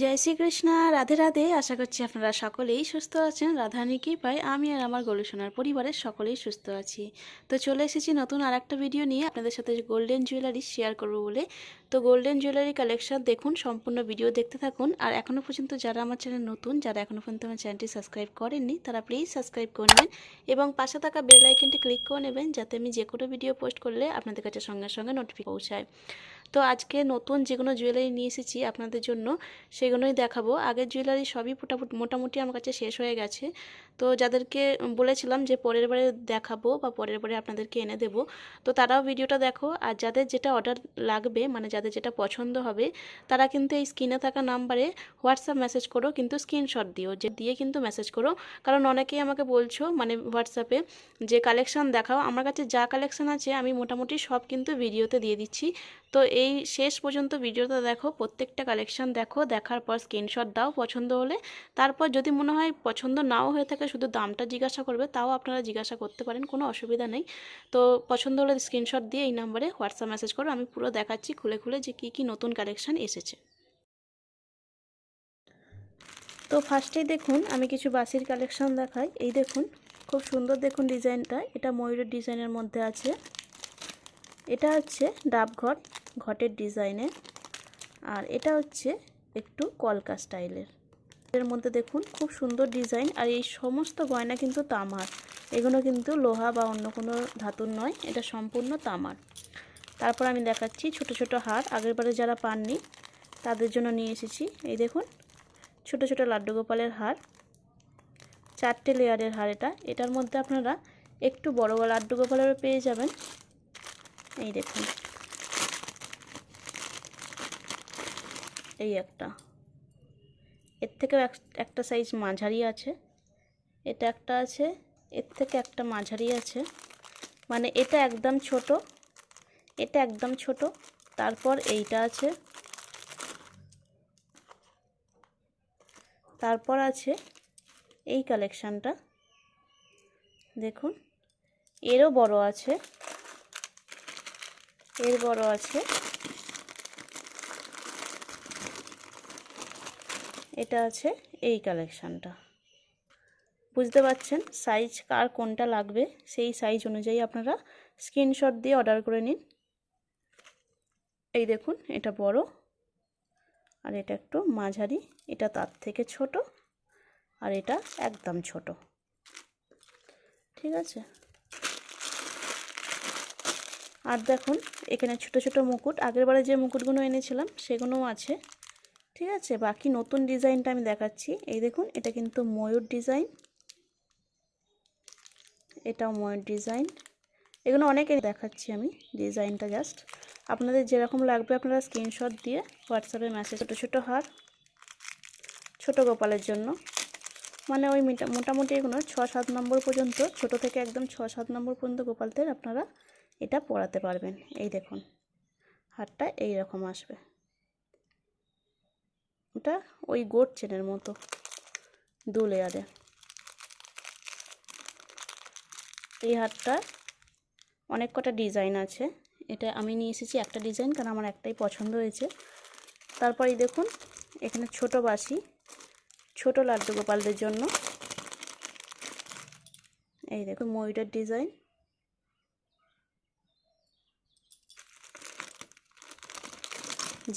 জয় শ্রীকৃষ্ণ, রাধে রাধে। আশা করছি আপনারা সকলেই সুস্থ আছেন। রাধারানী কৃপায় আমি আর আমার গোলুসোনার পরিবারের সকলেই সুস্থ আছি। তো চলে এসেছি নতুন আর একটা ভিডিও নিয়ে। আপনাদের সাথে গোল্ডেন জুয়েলারি শেয়ার করব বলে। তো গোল্ডেন জুয়েলারি কালেকশন দেখুন, সম্পূর্ণ ভিডিও দেখতে থাকুন। আর এখনও পর্যন্ত যারা আমার চ্যানেল নতুন, যারা এখনও পর্যন্ত আমার চ্যানেলটি সাবস্ক্রাইব করেননি, তারা প্লিজ সাবস্ক্রাইব করে নেবেন এবং পাশে থাকা বেল আইকনটি ক্লিক করে নেবেন, যাতে আমি যে কোনো ভিডিও পোস্ট করলে আপনাদের কাছে সঙ্গে সঙ্গে নোটিফিকেশন পৌঁছায়। তো আজকে নতুন যে কোনো জুয়েলারি নিয়ে এসেছি আপনাদের জন্য, সেগুলোই দেখাবো। আগের জুয়েলারি সবই মোটামুটি আমার কাছে শেষ হয়ে গেছে। তো যাদেরকে বলেছিলাম যে পরের বারে দেখাবো বা পরের বারে আপনাদেরকে এনে দেবো, তো তারাও ভিডিওটা দেখো। আর যাদের যেটা অর্ডার লাগবে মানে যাদের যেটা পছন্দ হবে, তারা কিন্তু এই স্ক্রিনে থাকা নাম্বারে হোয়াটসঅ্যাপ মেসেজ করো, কিন্তু স্ক্রিনশট দিও। যে দিয়ে কিন্তু মেসেজ করো। কারণ অনেকেই আমাকে বলছো মানে হোয়াটসঅ্যাপে যে কালেকশান দেখাও। আমার কাছে যা কালেকশান আছে, আমি মোটামুটি সব কিন্তু ভিডিওতে দিয়ে দিচ্ছি। তো এই শেষ পর্যন্ত ভিডিওটা দেখো, প্রত্যেকটা কালেকশান দেখো, দেখার পর স্ক্রিনশট দাও পছন্দ হলে। তারপর যদি মনে হয় পছন্দ নাও হয়ে থাকে শুধু দামটা জিজ্ঞাসা করবে, তাও আপনারা জিজ্ঞাসা করতে পারেন, কোনো অসুবিধা নেই। তো পছন্দ হলে স্ক্রিনশট দিয়ে এই নাম্বারে হোয়াটসঅ্যাপ মেসেজ করো, আমি পুরো দেখাচ্ছি খুলে খুলে যে কী কী নতুন কালেকশান এসেছে। তো ফার্স্টেই দেখুন, আমি কিছু বাসির কালেকশন দেখাই। এই দেখুন, খুব সুন্দর দেখুন ডিজাইনটা, এটা ময়ূরের ডিজাইনের মধ্যে আছে। এটা হচ্ছে ডাব ঘট, ঘটের ডিজাইনের, আর এটা হচ্ছে একটু কলকা স্টাইলের এর মধ্যে দেখুন, খুব সুন্দর ডিজাইন আর এই সমস্ত গয়না কিন্তু তামার। এগুলো কিন্তু লোহা বা অন্য কোনো ধাতুর নয়, এটা সম্পূর্ণ তামার। তারপর আমি দেখাচ্ছি ছোট ছোট হার আগেরবারে যারা পাননি, তাদের জন্য নিয়ে এসেছি। এই দেখুন, ছোট ছোট লাড্ডু গোপালের হার, চারটে লেয়ারের হার এটা। এটার মধ্যে আপনারা একটু বড় লাড্ডু গোপালেরও পেয়ে যাবেন। এই দেখুন, এই একটা। এর থেকেও একটা সাইজ মাঝারি আছে। এটা একটা আছে, এর থেকে একটা মাঝারি আছে। মানে এটা একদম ছোট, এটা একদম ছোট, তারপর এইটা আছে। তারপর আছে এই কালেকশানটা দেখুন, এরও বড় আছে, এর বড় আছে। এটা আছে এই কালেকশানটা বুঝতে পারছেন সাইজ কার কোনটা লাগবে? সেই সাইজ অনুযায়ী আপনারা স্ক্রিনশট দিয়ে অর্ডার করে নিন। এই দেখুন, এটা বড় আর এটা একটু মাঝারি। এটা তার থেকে ছোট আর এটা একদম ছোট। ঠিক আছে? আর দেখুন, এখানে ছোট ছোট মুকুট। আগেরবারে যে মুকুটগুলো এনেছিলাম সেগুলোও আছে। ঠিক আছে, বাকি নতুন ডিজাইনটা আমি দেখাচ্ছি। এই দেখুন, এটা কিন্তু ময়ূর ডিজাইন। এটাও ময়ূর ডিজাইন। এগুলো অনেকে দেখাচ্ছি আমি ডিজাইনটা জাস্ট। আপনাদের যেরকম লাগবে আপনারা স্ক্রিনশট দিয়ে হোয়াটসঅ্যাপে মেসেজ ছোটো ছোটো হার ছোটো গোপালের জন্য। মানে ওই মোটামুটি এগুলো ছ, সাত নম্বর পর্যন্ত, ছোট থেকে একদম ছ, সাত নম্বর পর্যন্ত গোপালদের আপনারা এটা পরাতে পারবেন। এই দেখুন হারটা এই রকম আসবে। ওটা ওই গোট চেনের মতো, দু লেয়ারে এই হাতটা অনেক কটা ডিজাইন আছে। এটা আমি নিয়ে এসেছি একটা ডিজাইন কারণ আমার একটাই পছন্দ হয়েছে। তারপরে দেখুন, এখানে ছোট বাসি ছোট লাড্ডু গোপালদের জন্য। এই দেখুন, ময়ূরের ডিজাইন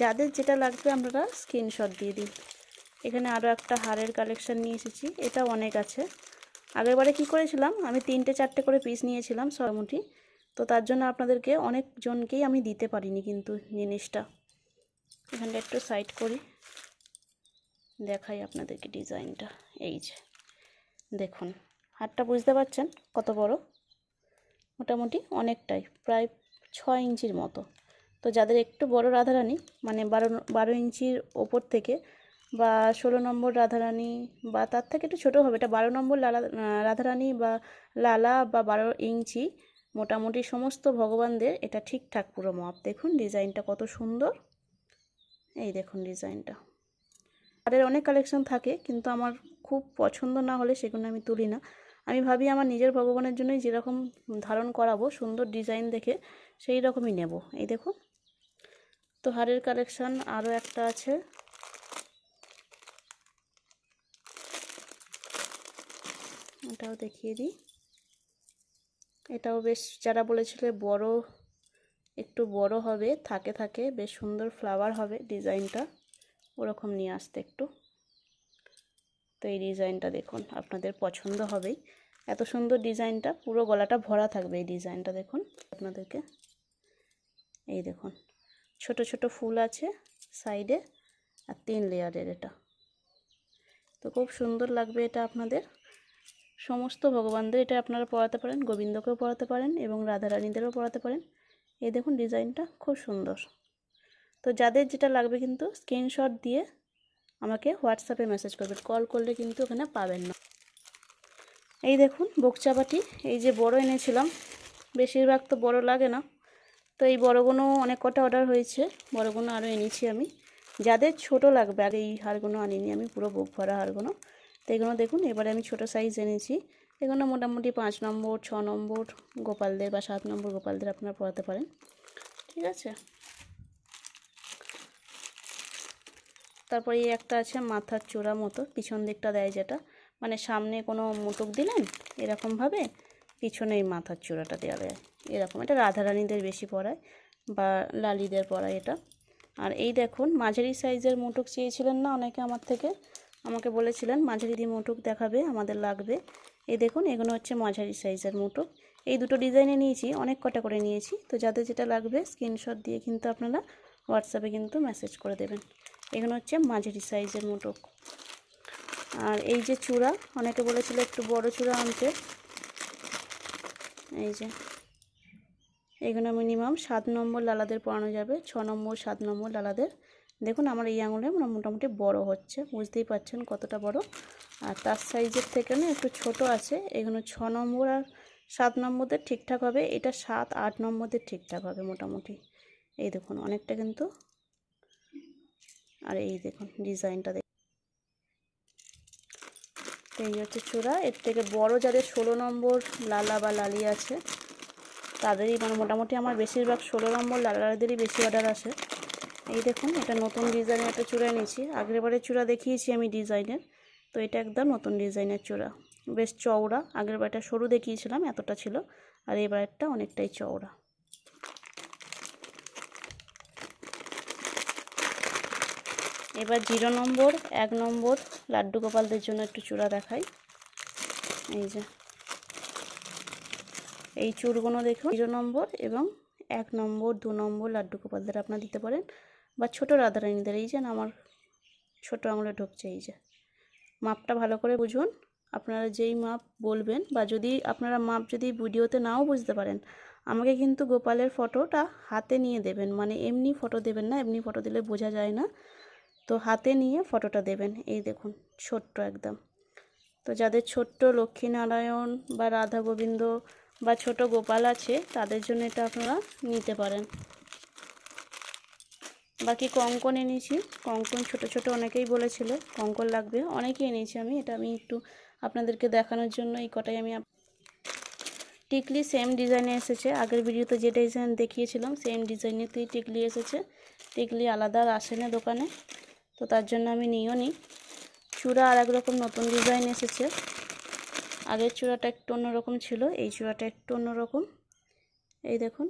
যাদের যেটা লাগবে আমরা স্ক্রিনশট দিয়ে দিন এখানে আরও একটা হারের কালেকশান নিয়ে এসেছি এটা অনেক আছে। আগেরবারে কি করেছিলাম, আমি তিনটে চারটে করে পিস নিয়েছিলাম সরমুটি, তো তার জন্য আপনাদেরকে অনেকজনকেই আমি দিতে পারিনি কিন্তু জিনিসটা। এখানটা একটু সাইড করি, দেখাই আপনাদেরকে ডিজাইনটা। এই যে, দেখুন হাতটা বুঝতে পারছেন কত বড়? মোটামুটি অনেকটাই, প্রায় ছয় ইঞ্চির মতো। তো যাদের একটু বড় রাধারানী মানে বারো বারো ইঞ্চির ওপর থেকে বা ষোলো নম্বর রাধারানী বা তার থেকে একটু ছোটো হবে, এটা বারো নম্বর লালা রাধারানী বা লালা বা বারো ইঞ্চি, মোটামুটি সমস্ত ভগবানদের এটা ঠিকঠাক পুরো মাপ। দেখুন ডিজাইনটা কত সুন্দর। এই দেখুন ডিজাইনটা। তাদের অনেক কালেকশন থাকে, কিন্তু আমার খুব পছন্দ না হলে সেগুলো আমি তুলি না। আমি ভাবি আমার নিজের ভগবানের জন্যই যেরকম ধারণ করাবো, সুন্দর ডিজাইন দেখে সেই রকমই নেব। এই দেখুন। তো হারের কালেকশান আরও একটা আছে। এটাও দেখিয়ে দিই। এটাও বেশ, যারা বলেছিলে বড়, একটু বড় হবে, থাকে থাকে, বেশ সুন্দর ফ্লাওয়ার হবে ডিজাইনটা। ওরকম নিয়ে আসতে একটু। তো এই ডিজাইনটা দেখুন, আপনাদের পছন্দ হবেই। এত সুন্দর ডিজাইনটা, পুরো গলাটা ভরা থাকবে এই ডিজাইনটা, দেখুন আপনাদেরকে। এই দেখুন। ছোট ছোট ফুল আছে সাইডে আর তিন লেয়ারের এটা। তো খুব সুন্দর লাগবে এটা আপনাদের। সমস্ত ভগবানদের এটা আপনারা পড়াতে পারেন, গোবিন্দকেও পড়াতে পারেন এবং রাধারানীদেরও পড়াতে পারেন। এই দেখুন ডিজাইনটা খুব সুন্দর। তো যাদের যেটা লাগবে কিন্তু স্ক্রিনশট দিয়ে আমাকে হোয়াটসঅ্যাপে মেসেজ করবেন, কল করলে কিন্তু ওখানে পাবেন না। এই দেখুন বকচাবাটি, এই যে বড় এনেছিলাম, বেশিরভাগ তো বড় লাগে না। তো এই বড়গুলো অনেক কটা অর্ডার হয়েছে। বড়গুলো আরও এনেছি আমি। যাদের ছোট লাগবে, আগে এই হারগুলো আনিনি আমি, পুরো বুক ভরা হারগুলো তো এগুলো দেখুন, এবারে আমি ছোট সাইজ এনেছি। এগুলো মোটামুটি পাঁচ নম্বর, ছ নম্বর গোপালদের বা সাত নম্বর গোপালদের আপনারা পড়াতে পারেন। ঠিক আছে? তারপরে এই একটা আছে মাথার চূড়া মতো, পিছন দিকটা দেয় যেটা। মানে সামনে কোনো মুটুক দিলেন? এরকমভাবে পিছনে এই মাথার চূড়াটা দেওয়া যায় এরকম। এটা রাধারানীদের বেশি পড়ায় বা লালিদের পড়ায় এটা। আর এই দেখুন, মাঝারি সাইজের মুটুক চেয়েছিলেন না অনেকে আমার থেকে? আমাকে বলেছিলেন, মাঝারি দিয়ে মুটুক দেখাবে, আমাদের লাগবে। এই দেখুন, এগুলো হচ্ছে মাঝারি সাইজের মুটুক। এই দুটো ডিজাইনে নিয়েছি, অনেক কটা করে নিয়েছি। তো যাদের যেটা লাগবে, স্ক্রিনশট দিয়ে কিন্তু আপনারা হোয়াটসঅ্যাপে কিন্তু মেসেজ করে দেবেন। এগুলো হচ্ছে মাঝারি সাইজের মুটুক। আর এই যে চূড়া, অনেকে বলেছিল একটু বড় চূড়া আনতে। এই যে এগুলো মিনিমাম সাত নম্বর লালাদের পরানো যাবে, ছ নম্বর, সাত নম্বর লালাদের। দেখুন আমার এই আঙুলে মোটামুটি বড় হচ্ছে, বুঝতেই পারছেন কতটা বড়। আর তার সাইজের থেকে না একটু ছোট আছে এগুলো ছ নম্বর আর সাত নম্বরদের ঠিকঠাক হবে, এটা সাত, আট নম্বরদের ঠিকঠাক হবে মোটামুটি। এই দেখুন অনেকটা কিন্তু। আর এই দেখুন ডিজাইনটা দেখুন এই হচ্ছে চূড়া, এর থেকে বড় যাদের ষোলো নম্বর লালা বা লালি আছে তাদেরই মানে মোটামুটি আমার বেশিরভাগ ষোলো নম্বর লালাদেরই বেশি অর্ডার আসে। এই দেখুন, এটা নতুন ডিজাইনের একটা চূড়া নিয়েছি আগেরবারের চূড়া দেখিয়েছি আমি ডিজাইনের তো এটা একদম নতুন ডিজাইনের চূড়া। বেশ চওড়া। আগের বারটা সরু দেখিয়েছিলাম, এতটা ছিল। আর এবারেরটা অনেকটাই চওড়া। এবার জিরো নম্বর, এক নম্বর লাড্ডু গোপালদের জন্য একটু চূড়া দেখাই। এই যে। এই চূড়গুলো দেখুন। জিরো নম্বর এবং এক নম্বর, দু নম্বর লাড্ডু গোপালদের আপনারা দিতে পারেন। বা ছোটো রাধারানীদের, এই যে আমার ছোটো আঙুলে ঢুকছে, এই যে। মাপটা ভালো করে বুঝুন। আপনারা যেই মাপ বলবেন বা যদি আপনারা মাপ যদি ভিডিওতে নাও বুঝতে পারেন, আমাকে কিন্তু গোপালের ফটোটা হাতে নিয়ে দেবেন। মানে এমনি ফটো দেবেন না, এমনি ফটো দিলে বোঝা যায় না। তো হাতে নিয়ে ফটোটা দেবেন, এই দেখুন, ছোট্ট একদম। তো যাদের ছোট্ট লক্ষ্মীনারায়ণ বা রাধা গোবিন্দ বা ছোট গোপাল আছে, তাদের জন্য এটা আপনারা নিতে পারেন। বাকি কঙ্কন এনেছি। কঙ্কন ছোট ছোট অনেকেই বলেছিল, কঙ্কন লাগবে। অনেকেই এনেছি আমি, এটা আমি একটু আপনাদেরকে দেখানোর জন্য এই কটাই আমি টিকলি সেম ডিজাইনে এসেছে। আগের ভিডিওতে যে ডিজাইন দেখিয়েছিলাম সেম ডিজাইনেতেই টিকলি এসেছে। টিকলি আলাদা আর আসে না দোকানে, তো তার জন্য আমি নিও নি। চূড়া আর এক রকম নতুন ডিজাইন এসেছে। আগের চূড়াটা একটু অন্যরকম ছিল, এই চূড়াটা একটু অন্যরকম। এই দেখুন,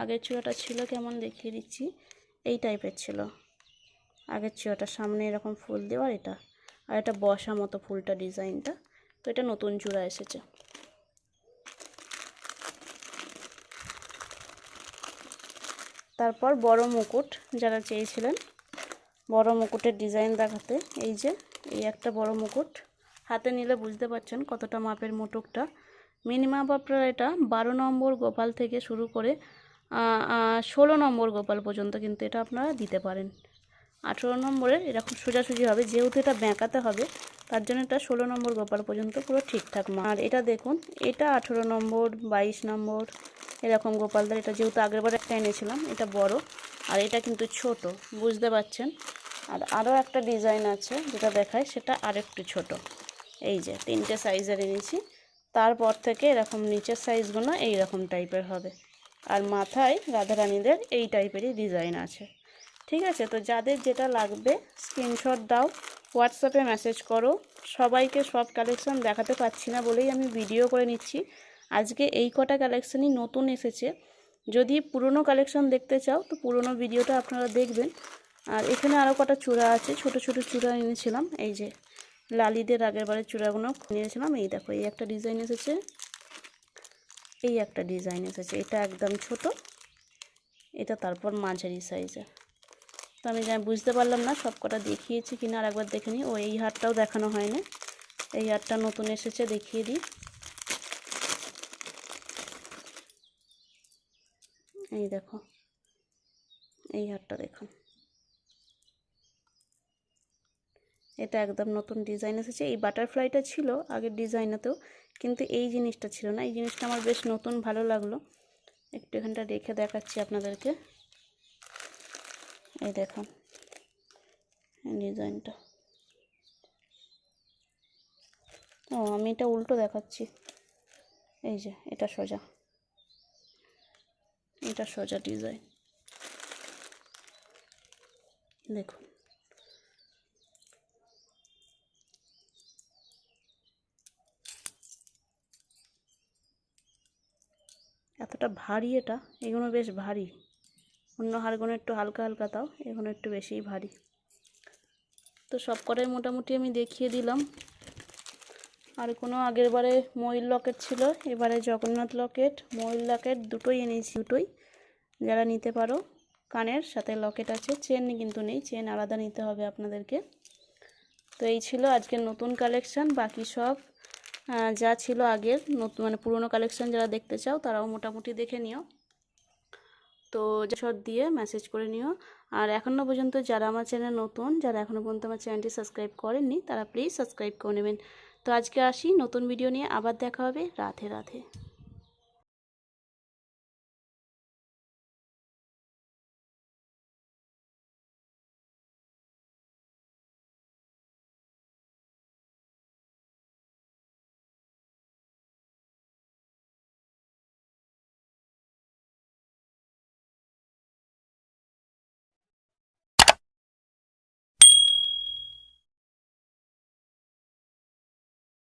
আগের চূড়াটা ছিল কেমন দেখিয়ে দিচ্ছি, এই টাইপের ছিল। আগের চূড়াটার সামনে এরকম ফুল দেওয়ার এটা, আর এটা বসা মতো ফুলটা ডিজাইনটা, তো এটা নতুন চূড়া এসেছে। তারপর বড় মুকুট, যারা চেয়েছিলেন, বড় মুকুটের ডিজাইন দেখাতে, এই যে, এই একটা বড় মুকুট। হাতে নিলে বুঝতে পারছেন কতটা মাপের মুটুকটা। মিনিমাম আপনারা এটা বারো নম্বর গোপাল থেকে শুরু করে ষোলো নম্বর গোপাল পর্যন্ত কিন্তু এটা আপনারা দিতে পারেন। আঠেরো নম্বরের এরকম সোজাসুজি হবে, যেহেতু এটা বেঁকাতে হবে, তার জন্য এটা ষোলো নম্বর গোপাল পর্যন্ত পুরো ঠিকঠাক মা আর এটা দেখুন, এটা আঠেরো নম্বর, বাইশ নম্বর, এরকম গোপালদার এটা যেহেতু আগেরবার একটা এনেছিলাম, এটা বড়, আর এটা কিন্তু ছোট, বুঝতে পারছেন? আর আরও একটা ডিজাইন আছে যেটা দেখায়, সেটা আরেকটু ছোট। এই যে তিনটে সাইজের এনেছি। তারপর থেকে এরকম নিচের সাইজগুলো এই রকম টাইপের হবে। আর মাথায় রাধারানীদের এই টাইপেরই ডিজাইন আছে। ঠিক আছে? তো যাদের যেটা লাগবে স্ক্রিনশট দাও হোয়াটসঅ্যাপে মেসেজ করো। সবাইকে সব কালেকশন দেখাতে পাচ্ছি না বলেই আমি ভিডিও করে নিচ্ছি। আজকে এই কটা কালেকশনই নতুন এসেছে। যদি পুরনো কালেকশন দেখতে চাও, তো পুরনো ভিডিওটা আপনারা দেখবেন। আর এখানে আরও কটা চূড়া আছে, ছোট ছোট চূড়া এনেছিলাম। এই যে লালিদের আগের বারের চূড়াগুলো নিয়েছিলাম। এই দেখো, এই একটা ডিজাইন এসেছে। এই একটা ডিজাইন এসেছে। এটা একদম ছোট। এটা তারপর মাঝারি সাইজে তো আমি বুঝতে পারলাম না সব কটা দেখিয়েছি কিনা আর একবার দেখে নিই ও, এই হারটাও দেখানো হয় না এই হারটা নতুন এসেছে, দেখিয়ে দিই। এই দেখো, এই হারটা দেখুন। এটা একদম নতুন ডিজাইন এসেছে। এই বাটারফ্লাইটা ছিল আগের ডিজাইনেতেও, কিন্তু এই জিনিসটা ছিল না। এই জিনিসটা আমার বেশ নতুন, ভালো লাগল। একটু এখানটা রেখে দেখাচ্ছি আপনাদেরকে। এই দেখুন ডিজাইনটা। ও, আমি এটা উল্টো দেখাচ্ছি। এই যে, এটা সোজা। এটা সোজা ডিজাইন। দেখুন। এতটা ভারী এটা, এগুলো বেশ ভারী। অন্য হারগুলো একটু হালকা হালকা তাও এগুলো একটু বেশিই ভারী। তো সব কটাই মোটামুটি আমি দেখিয়ে দিলাম। আর কোনো আগের বারে ময়ূর লকেট ছিল, এবারে জগন্নাথ লকেট, ময়ূর লকেট দুটোই এনেছি, দুটোই। যারা নিতে পারো, কানের সাথে লকেট আছে, চেন কিন্তু নেই, চেন আলাদা নিতে হবে আপনাদেরকে। তো এই ছিল আজকের নতুন কালেকশান বাকি সব যা ছিল আগের, নতুন মানে পুরনো কালেকশান যারা দেখতে চাও, তারাও মোটামুটি দেখে নিও। তো শট দিয়ে মেসেজ করে নিও। আর এখনও পর্যন্ত যারা আমার চ্যানেল নতুন, যারা এখনও পর্যন্ত আমার চ্যানেলটি সাবস্ক্রাইব করেননি, তারা প্লিজ সাবস্ক্রাইব করে নেবেন। তো আজকে আসি, নতুন ভিডিও নিয়ে আবার দেখা হবে। রাধে রাধে।